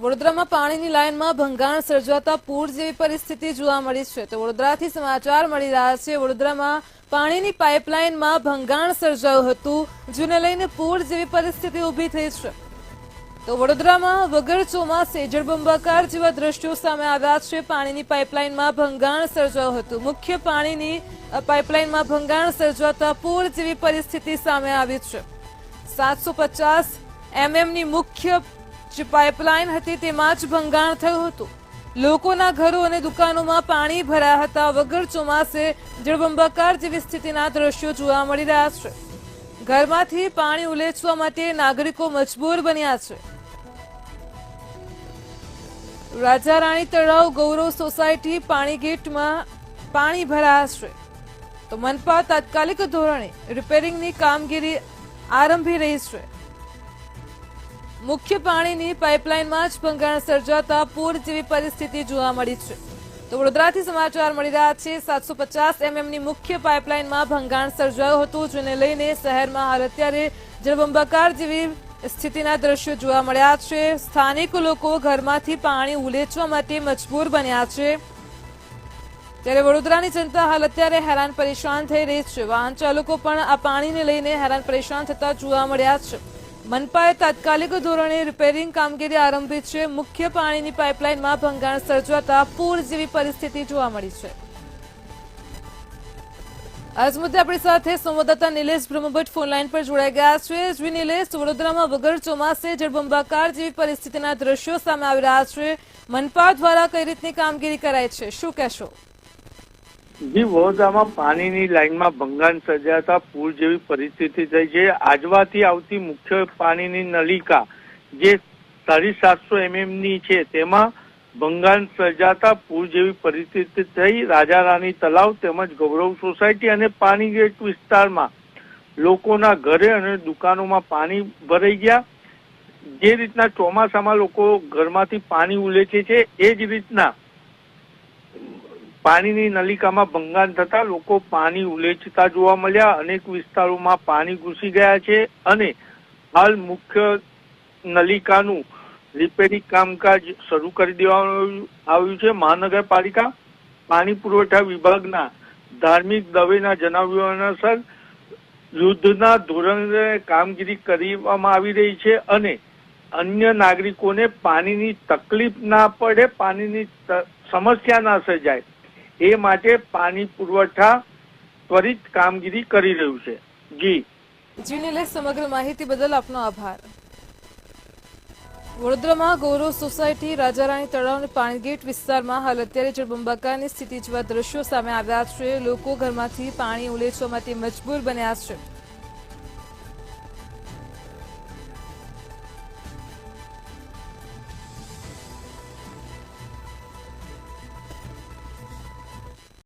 વડોદરામાં પાણીની લાઇનમાં ભંગાણ સર્જાતા પૂર જેવી પરિસ્થિતિ જોવા મળી છે. તો વડોદરાથી સમાચાર મળી રહ્યા છે, વડોદરામાં પાણીની પાઇપલાઇનમાં ભંગાણ સર્જાયું હતું, જેને લઈને પૂર જેવી પરિસ્થિતિ ઊભી થઈ છે. તો વડોદરામાં વગર ચોમાસે જળબંબાકાર જેવા દ્રશ્યો સામે આવ્યા છે. પાણીની પાઇપલાઇનમાં ભંગાણ સર્જાયું હતું. મુખ્ય પાણીની પાઇપલાઇનમાં ભંગાણ સર્જાતા પૂર જેવી પરિસ્થિતિ સામે આવી છે. સાતસો પચાસ એમએમની મુખ્ય જે પાઇપલાઇન હતી તેમાં જ ભંગાણ થયું હતું. લોકોના ઘરો અને દુકાનોમાં પાણી ભરાયા હતા વગર ચોમાસે જળબંબાકાર જેવી સ્થિતિના દ્રશ્યો જોવા મળી રહ્યા છે. ઘરમાંથી પાણી ઉલેચવા માટે નાગરિકો મજબૂર બન્યા છે. રાજા રાણી તળાવ ગૌરવ સોસાયટી પાણી ગેટમાં પાણી ભરાયા છે. તો મનપા તાત્કાલિક ધોરણે રિપેરિંગની કામગીરી આરંભી રહી છે. મુખ્ય પાણીની પાઇપલાઇનમાં જ ભંગાણ સર્જાતા પૂર જેવી પરિસ્થિતિ જોવા મળી છે. તો વડોદરાથી સમાચાર મળી રહ્યા છે, સાતસો પચાસ એમએમની મુખ્ય પાઇપલાઇનમાં ભંગાણ સર્જાયું હતું, જેને લઈને શહેરમાં હાલ અત્યારે જળબંબાકાર જેવી સ્થિતિના દ્રશ્યો જોવા મળ્યા છે. સ્થાનિક લોકો ઘરમાંથી પાણી ઉલેચવા માટે મજબૂર બન્યા છે. ત્યારે વડોદરાની જનતા હાલ અત્યારે હેરાન પરેશાન થઈ રહી છે. વાહન ચાલકો પણ આ પાણીને લઈને હેરાન પરેશાન થતા જોવા મળ્યા છે. મનપાએ તાત્કાલિક ધોરણે રિપેરિંગ કામગીરી આરંભી છે. મુખ્ય પાણીની પાઇપલાઇનમાં ભંગાણ સર્જાતા પૂર જેવી પરિસ્થિતિ જોવા મળી છે. આજ મુદ્દે આપણી સાથે સંવાદદાતા નિલેશ બ્રહ્મભટ્ટ ફોનલાઈન પર જોડાઈ ગયા છે. જી નિલેશ, વડોદરામાં વગર ચોમાસે જળબંબાકાર જેવી પરિસ્થિતિના દ્રશ્યો સામે આવી રહ્યા છે. મનપા દ્વારા કઈ રીતની કામગીરી કરાય છે? શું કહેશો? જી વડોદરામાં પાણીની લાઈનમાં ભંગાણ સર્જાતા પૂર જેવી પરિસ્થિતિ થઈ છે. આજવાથી આવતી મુખ્ય પાણીની નલિકા જે સાડી સાતસો એમએમની છે, તેમાં ભંગાણ સર્જાતા પૂર જેવી પરિસ્થિતિ થઈ. રાજા રાણી તલાવ તેમજ ગૌરવ સોસાયટી અને પાણી ગેટ વિસ્તારમાં લોકોના ઘરે અને દુકાનોમાં પાણી ભરાઈ ગયા. જે રીતના ચોમાસામાં લોકો ઘરમાંથી પાણી ઉલેચે છે, એ જ રીતના પાણીની નલિકામાં ભંગાણ થતા લોકો પાણી ઉલેચતા જોવા મળ્યા. અનેક વિસ્તારોમાં પાણી ઘૂસી ગયા છે અને હાલ મુખ્ય નલિકાનું રિપેરિંગ કામકાજ શરૂ કરી દેવામાં આવ્યું છે. મહાનગરપાલિકા પાણી પુરવઠા વિભાગના ધાર્મિક દવેના જણાવ્યા અનુસાર યુદ્ધના ધોરણે કામગીરી કરવામાં આવી રહી છે અને અન્ય નાગરિકોને પાણીની તકલીફ ના પડે, પાણીની સમસ્યા ના સર્જાય. એ માટે પાણી પુરવઠા ત્વરિત કામગીરી કરી રહ્યું છે. જી. જીનીલે સમગ્ર માહિતી બદલ આપનો આભાર. વડોદરામાં ગૌરવ સોસાયટી, રાજારાણી તળાવ અને પાણીગેટ વિસ્તારમાં હાલ અત્યારે જળબંબાકારની સ્થિતિ જેવા દ્રશ્યો સામે આવ્યા છે. લોકો ઘરમાંથી પાણી ઉલેચવા માટે મજબૂર બન્યા છે.